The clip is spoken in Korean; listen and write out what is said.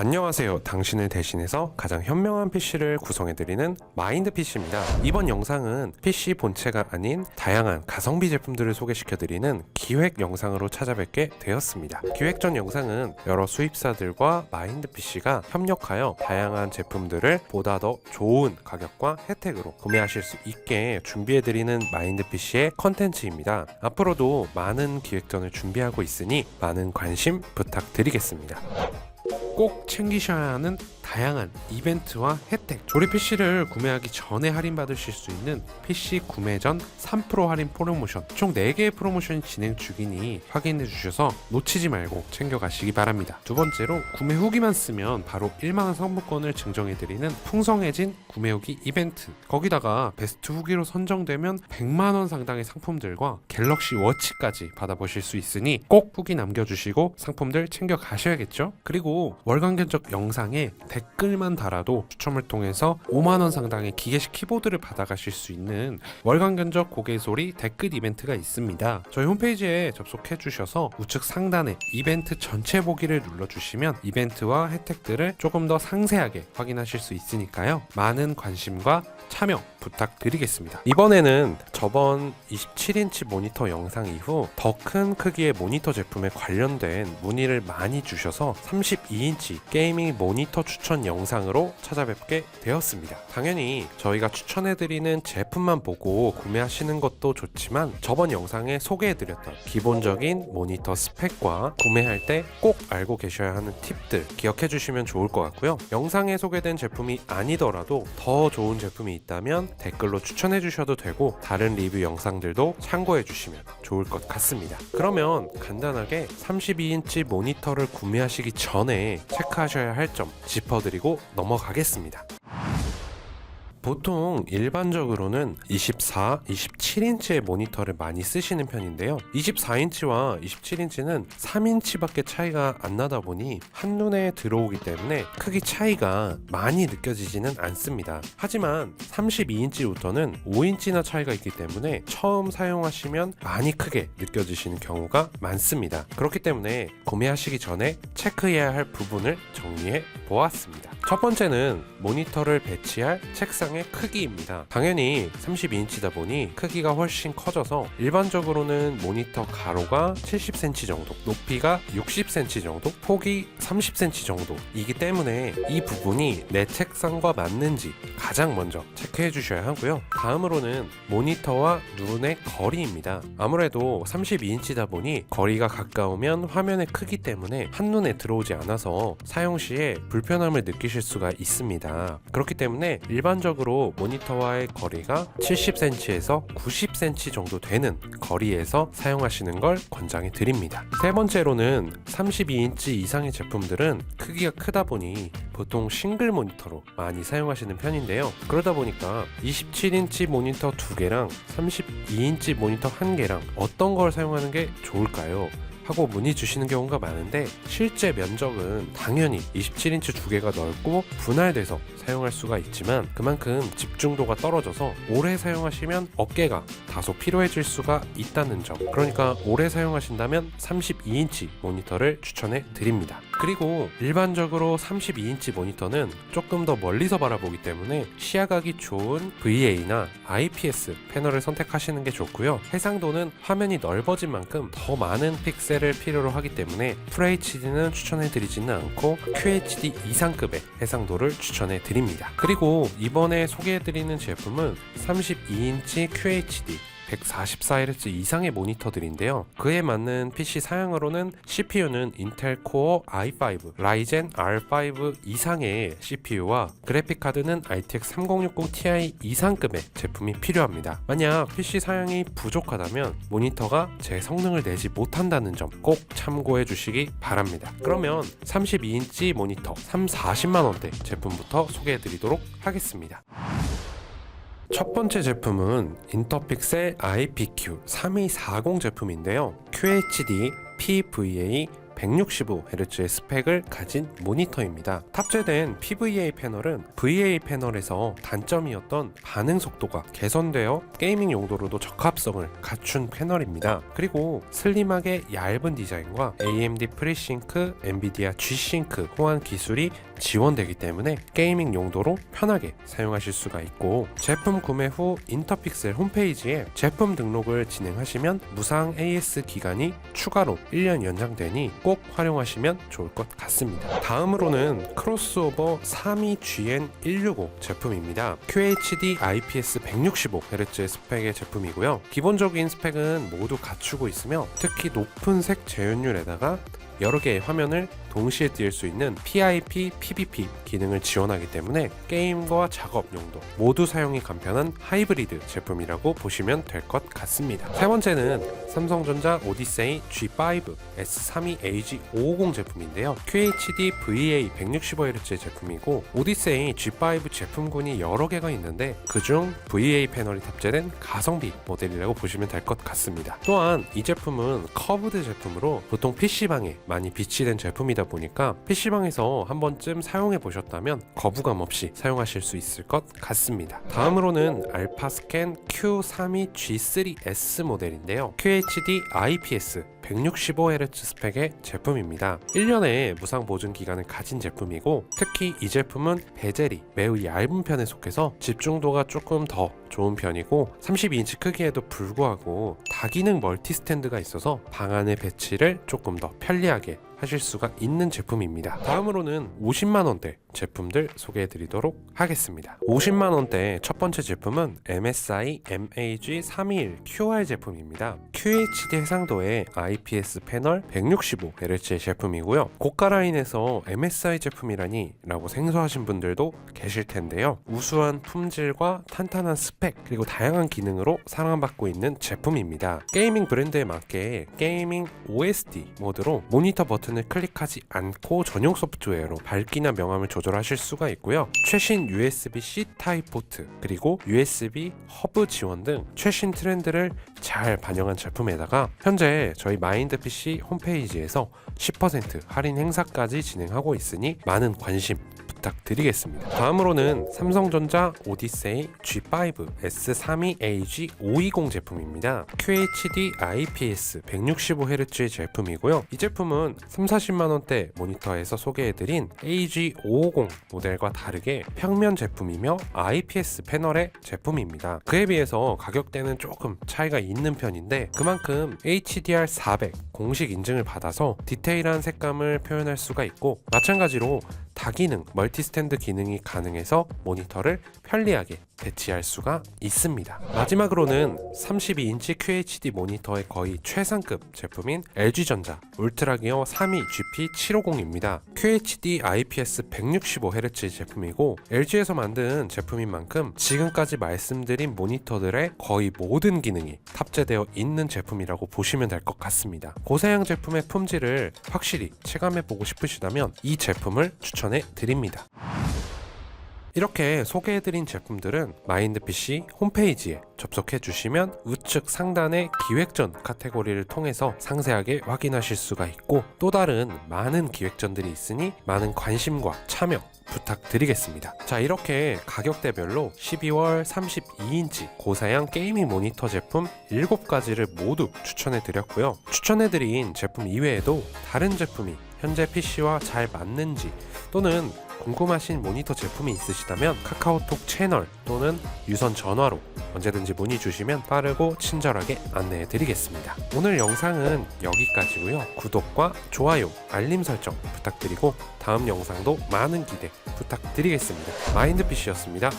안녕하세요. 당신을 대신해서 가장 현명한 PC를 구성해드리는 마인드 PC입니다. 이번 영상은 PC 본체가 아닌 다양한 가성비 제품들을 소개시켜드리는 기획 영상으로 찾아뵙게 되었습니다. 기획 전 영상은 여러 수입사들과 마인드 PC가 협력하여 다양한 제품들을 보다 더 좋은 가격과 혜택으로 구매하실 수 있게 준비해드리는 마인드 PC의 컨텐츠입니다. 앞으로도 많은 기획전을 준비하고 있으니 많은 관심 부탁드리겠습니다. 꼭 챙기셔야 하는 다양한 이벤트와 혜택. 조립 PC를 구매하기 전에 할인받으실 수 있는 PC 구매 전 3% 할인 프로모션. 총 4개의 프로모션이 진행 중이니 확인해 주셔서 놓치지 말고 챙겨가시기 바랍니다. 두 번째로 구매 후기만 쓰면 바로 1만원 상품권을 증정해드리는 풍성해진 구매 후기 이벤트. 거기다가 베스트 후기로 선정되면 100만원 상당의 상품들과 갤럭시 워치까지 받아보실 수 있으니 꼭 후기 남겨주시고 상품들 챙겨가셔야겠죠? 그리고 월간 견적 영상에 댓글만 달아도 추첨을 통해서 5만원 상당의 기계식 키보드를 받아가실 수 있는 월간 견적 고개 소리 댓글 이벤트가 있습니다. 저희 홈페이지에 접속해 주셔서 우측 상단에 이벤트 전체 보기를 눌러주시면 이벤트와 혜택들을 조금 더 상세하게 확인하실 수 있으니까요. 많은 관심과 참여 부탁드리겠습니다. 이번에는 저번 27인치 모니터 영상 이후 더 큰 크기의 모니터 제품에 관련된 문의를 많이 주셔서 32인치 게이밍 모니터 추천 영상으로 찾아뵙게 되었습니다. 당연히 저희가 추천해드리는 제품만 보고 구매하시는 것도 좋지만 저번 영상에 소개해드렸던 기본적인 모니터 스펙과 구매할 때 꼭 알고 계셔야 하는 팁들 기억해 주시면 좋을 것 같고요. 영상에 소개된 제품이 아니더라도 더 좋은 제품이 있다면 댓글로 추천해 주셔도 되고 다른 리뷰 영상들도 참고해 주시면 좋을 것 같습니다. 그러면 간단하게 32인치 모니터를 구매하시기 전에 체크하셔야 할 점 짚어 드리고 넘어가겠습니다. 보통 일반적으로는 24, 27인치의 모니터를 많이 쓰시는 편인데요. 24인치와 27인치는 3인치밖에 차이가 안 나다 보니 한눈에 들어오기 때문에 크기 차이가 많이 느껴지지는 않습니다. 하지만 32인치부터는 5인치나 차이가 있기 때문에 처음 사용하시면 많이 크게 느껴지시는 경우가 많습니다. 그렇기 때문에 구매하시기 전에 체크해야 할 부분을 정리해 보았습니다. 첫 번째는 모니터를 배치할 책상의 크기입니다. 당연히 32인치다 보니 크기가 훨씬 커져서 일반적으로는 모니터 가로가 70cm 정도, 높이가 60cm 정도, 폭이 30cm 정도이기 때문에 이 부분이 내 책상과 맞는지 가장 먼저 체크해 주셔야 하고요. 다음으로는 모니터와 눈의 거리입니다. 아무래도 32인치다 보니 거리가 가까우면 화면의 크기 때문에 한눈에 들어오지 않아서 사용 시에 불편함을 느끼실 수가 있습니다. 그렇기 때문에 일반적으로 모니터와의 거리가 70cm에서 90cm 정도 되는 거리에서 사용하시는 걸 권장해 드립니다. 세 번째로는 32인치 이상의 제품들은 크기가 크다 보니 보통 싱글 모니터로 많이 사용하시는 편인데요. 그러다 보니까 27인치 모니터 두 개랑 32인치 모니터 한 개랑 어떤 걸 사용하는 게 좋을까요? 하고 문의 주시는 경우가 많은데 실제 면적은 당연히 27인치 두 개가 넓고 분할돼서 사용할 수가 있지만 그만큼 집중도가 떨어져서 오래 사용하시면 어깨가 다소 피로해질 수가 있다는 점. 그러니까 오래 사용하신다면 32인치 모니터를 추천해 드립니다. 그리고 일반적으로 32인치 모니터는 조금 더 멀리서 바라보기 때문에 시야각이 좋은 VA나 IPS 패널을 선택하시는 게 좋고요. 해상도는 화면이 넓어진 만큼 더 많은 픽셀 을 필요로 하기 때문에 FHD는 추천해 드리지는 않고 QHD 이상급의 해상도를 추천해 드립니다. 그리고 이번에 소개해 드리는 제품은 32인치 QHD 144Hz 이상의 모니터들인데요. 그에 맞는 PC 사양으로는 CPU는 인텔 코어 i5, 라이젠 R5 이상의 CPU와 그래픽 카드는 RTX 3060 Ti 이상급의 제품이 필요합니다. 만약 PC 사양이 부족하다면 모니터가 제 성능을 내지 못한다는 점 꼭 참고해 주시기 바랍니다. 그러면 32인치 모니터 3, 40만 원대 제품부터 소개해 드리도록 하겠습니다. 첫 번째 제품은 인터픽셀 IPQ 3240 제품인데요. QHD, PVA, 165Hz의 스펙을 가진 모니터입니다. 탑재된 PVA 패널은 VA 패널에서 단점이었던 반응 속도가 개선되어 게이밍 용도로도 적합성을 갖춘 패널입니다. 그리고 슬림하게 얇은 디자인과 AMD 프리싱크, 엔비디아 G-Sync 호환 기술이 지원되기 때문에 게이밍 용도로 편하게 사용하실 수가 있고 제품 구매 후 인터픽셀 홈페이지에 제품 등록을 진행하시면 무상 AS 기간이 추가로 1년 연장되니 꼭 활용하시면 좋을 것 같습니다. 다음으로는 크로스오버 32GN165 제품입니다. QHD IPS 165Hz 스펙의 제품이고요. 기본적인 스펙은 모두 갖추고 있으며 특히 높은 색 재현율에다가 여러 개의 화면을 동시에 띄울 수 있는 PIP, PVP 기능을 지원하기 때문에 게임과 작업 용도 모두 사용이 간편한 하이브리드 제품이라고 보시면 될 것 같습니다. 세 번째는 삼성전자 오디세이 G5 S32AG550 제품인데요. QHD VA 165Hz 제품이고 오디세이 G5 제품군이 여러 개가 있는데 그중 VA 패널이 탑재된 가성비 모델이라고 보시면 될 것 같습니다. 또한 이 제품은 커브드 제품으로 보통 PC방에 많이 비치된 제품이다 보니까 PC방에서 한 번쯤 사용해 보셨다면 거부감 없이 사용하실 수 있을 것 같습니다. 다음으로는 알파스캔 Q32G3S 모델인데요. QHD IPS 165Hz 스펙의 제품입니다. 1년의 무상 보증 기간을 가진 제품이고 특히 이 제품은 베젤이 매우 얇은 편에 속해서 집중도가 조금 더 좋은 편이고 32인치 크기에도 불구하고 다기능 멀티 스탠드가 있어서 방 안의 배치를 조금 더 편리하게 하실 수가 있는 제품입니다. 다음으로는 50만 원대 제품들 소개해 드리도록 하겠습니다. 50만 원대 첫 번째 제품은 MSI MAG321 QR 제품입니다. QHD 해상도의 IPS 패널 165Hz의 제품이고요. 고가 라인에서 MSI 제품이라니 라고 생소하신 분들도 계실 텐데요. 우수한 품질과 탄탄한 스펙 그리고 다양한 기능으로 사랑받고 있는 제품입니다. 게이밍 브랜드에 맞게 게이밍 OSD 모드로 모니터 버튼을 클릭하지 않고 전용 소프트웨어로 밝기나 명암을 조절 하실 수가 있고요. 최신 USB-C 타입 포트 그리고 USB 허브 지원 등 최신 트렌드를 잘 반영한 제품에다가 현재 저희 마인드 PC 홈페이지에서 10% 할인 행사까지 진행하고 있으니 많은 관심 부탁드리겠습니다. 다음으로는 삼성전자 오디세이 G5 S32AG520 제품입니다. QHD IPS 165Hz의 제품이고요. 이 제품은 3, 40만 원대 모니터에서 소개해드린 AG550 모델과 다르게 평면 제품이며 IPS 패널의 제품입니다. 그에 비해서 가격대는 조금 차이가 있는 편인데 그만큼 HDR400 공식 인증을 받아서 디테일한 색감을 표현할 수가 있고 마찬가지로 다기능 멀티 스탠드 기능이 가능해서 모니터를 편리하게 배치할 수가 있습니다. 마지막으로는 32인치 QHD 모니터의 거의 최상급 제품인 LG전자 울트라기어 32GP750입니다. QHD IPS 165Hz 제품이고 LG에서 만든 제품인 만큼 지금까지 말씀드린 모니터들의 거의 모든 기능이 탑재되어 있는 제품이라고 보시면 될 것 같습니다. 고사양 제품의 품질을 확실히 체감해 보고 싶으시다면 이 제품을 추천해 드립니다. 이렇게 소개해드린 제품들은 마인드PC 홈페이지에 접속해 주시면 우측 상단의 기획전 카테고리를 통해서 상세하게 확인하실 수가 있고 또 다른 많은 기획전들이 있으니 많은 관심과 참여 부탁드리겠습니다. 자, 이렇게 가격대별로 12월 32인치 고사양 게이밍 모니터 제품 7가지를 모두 추천해 드렸고요. 추천해 드린 제품 이외에도 다른 제품이 현재 PC와 잘 맞는지 또는 궁금하신 모니터 제품이 있으시다면 카카오톡 채널 또는 유선 전화로 언제든지 문의 주시면 빠르고 친절하게 안내해 드리겠습니다. 오늘 영상은 여기까지고요. 구독과 좋아요, 알림 설정 부탁드리고 다음 영상도 많은 기대 부탁드리겠습니다. 마인드 PC였습니다.